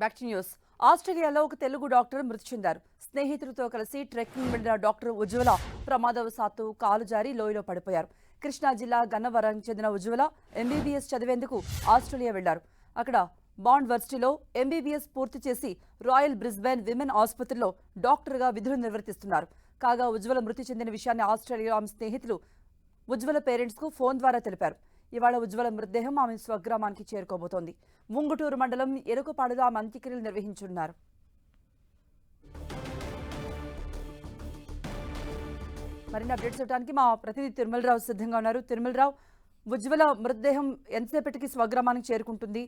Back to news. ఆస్ట్రేలియాలో ఒక Telugu doctor మృతి చెందారు. స్నేహితులతో కలిసి ట్రెక్కింగ్ వెళ్ళిన డాక్టర్ ఉజ్వల ప్రమాదవశాత్తు కాలు జారి లోయలో పడిపోయారు. కృష్ణా జిల్లా గన్నవరం చెందిన ఉజ్వల ఎంబీబీఎస్ చదివేందుకు ఆస్ట్రేలియా వెళ్ళారు అక్కడ బాండ్ వర్సిటీలో ఎంబీబీఎస్ పూర్తి చేసి రాయల్ బ్రిస్బెన్ విమెన్ ఆసుపత్రిలో డాక్టర్గా విధులు నిర్వర్తిస్తున్నారు. కాగా ఉజ్వల మృతి చెందిన విషయాన్ని ఆస్ట్రేలియా ఆమె స్నేహితులు ఉజ్వల పేరెంట్స్కు ఫోన్ ద్వారా తెలిపారు. ఇవాళ ఉజ్వల మృతదేహం ఆమె స్వగ్రామానికి చేరుకోబోతోంది. ముంగుటూరు మండలం ఎరుకపాడులో ఆమె అంత్యక్రియలు నిర్వహించున్నారు. మరిన్ని అప్డేట్స్ ఇవ్వడానికి మా ప్రతినిధి తిరుమలరావు సిద్ధంగా ఉన్నారు. తిరుమలరావు ఉజ్వల మృతదేహం ఎంతసేపటికి స్వగ్రామానికి చేరుకుంటుంది?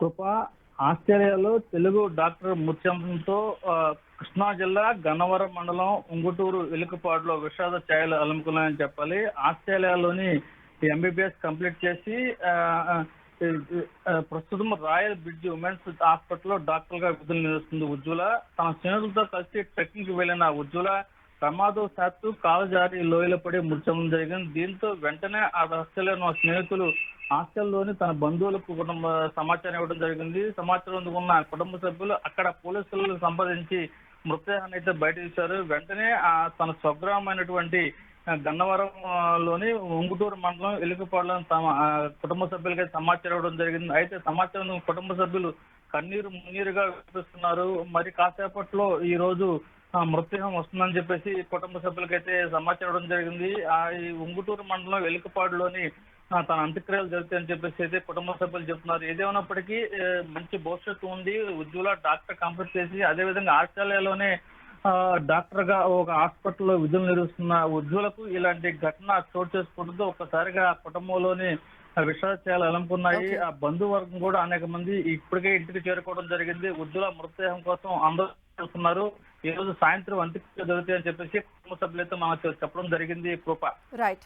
కృప ఆస్ట్రేలియాలో తెలుగు డాక్టర్ ముత్యంతో కృష్ణా జిల్లా గన్నవరం మండలం ఉంగుటూరు వెలుకపాడులో విషాద ఛాయలు అలుముకున్నాయని చెప్పాలి. ఆస్ట్రేలియాలోని ఎంబీబీఎస్ కంప్లీట్ చేసి ప్రస్తుతం రాయల్ బ్రిడ్జ్ ఉమెన్స్ హాస్పిటల్లో డాక్టర్గా విధులు నిర్వహిస్తుంది ఉజ్వల. తన స్నేహితులతో కలిసి ట్రెక్కింగ్కి వెళ్ళిన ఉజ్వల ప్రమాదవశాత్తు కాలు జారి లోయలో పడి మృతి చెందడం జరిగింది. దీంతో వెంటనే ఆ ఆస్ట్రేలియా స్నేహితులు హాస్టల్లోని తన బంధువులకు కుటుంబ సమాచారం ఇవ్వడం జరిగింది. సమాచారం అందుకున్న కుటుంబ సభ్యులు అక్కడ పోలీసులను సంప్రదించి మృతదేహాన్ని అయితే బయట తీశారు. వెంటనే ఆ తన స్వగ్రామైనటువంటి గన్నవరం లోని ఉంగుటూరు మండలం ఎలుకపాడులో తమ కుటుంబ సభ్యులకి సమాచారం ఇవ్వడం జరిగింది. అయితే సమాచారం కుటుంబ సభ్యులు కన్నీరు మున్నీరుగా వినిపిస్తున్నారు. మరి కాసేపట్లో ఈ రోజు మృతదేహం వస్తుందని చెప్పేసి కుటుంబ సభ్యులకైతే సమాచారం ఇవ్వడం జరిగింది. ఆ ఈ ఉంగుటూరు మండలం వెలుకపాడులోని తన అంత్యక్రియలు జరుగుతాయని చెప్పేసి అయితే కుటుంబ సభ్యులు చెప్తున్నారు. ఏదేమైనప్పటికీ మంచి భవిష్యత్తు ఉంది. ఉజ్వల డాక్టర్ కంప్లీట్ చేసి అదే విధంగా ఆస్ట్రేలియాలోనే డాక్టర్గా ఒక హాస్పిటల్లో విధులు నిర్వహిస్తున్న ఉజ్వలకు ఇలాంటి ఘటన చోటు చేసుకుంటుందో ఒక్కసారిగా ఆ కుటుంబంలోని విషాదాలు అలంకున్నాయి Okay. ఆ బంధువర్గం కూడా అనేక మంది ఇప్పటికే ఇంటికి చేరుకోవడం జరిగింది. ఉజ్వల మృతదేహం కోసం అందరూ చూస్తున్నారు. ఈ రోజు సాయంత్రం అంత్యక్రియలు జరుగుతాయని చెప్పేసి కుటుంబ సభ్యులైతే మనకు చెప్పడం జరిగింది. కృప. రైట్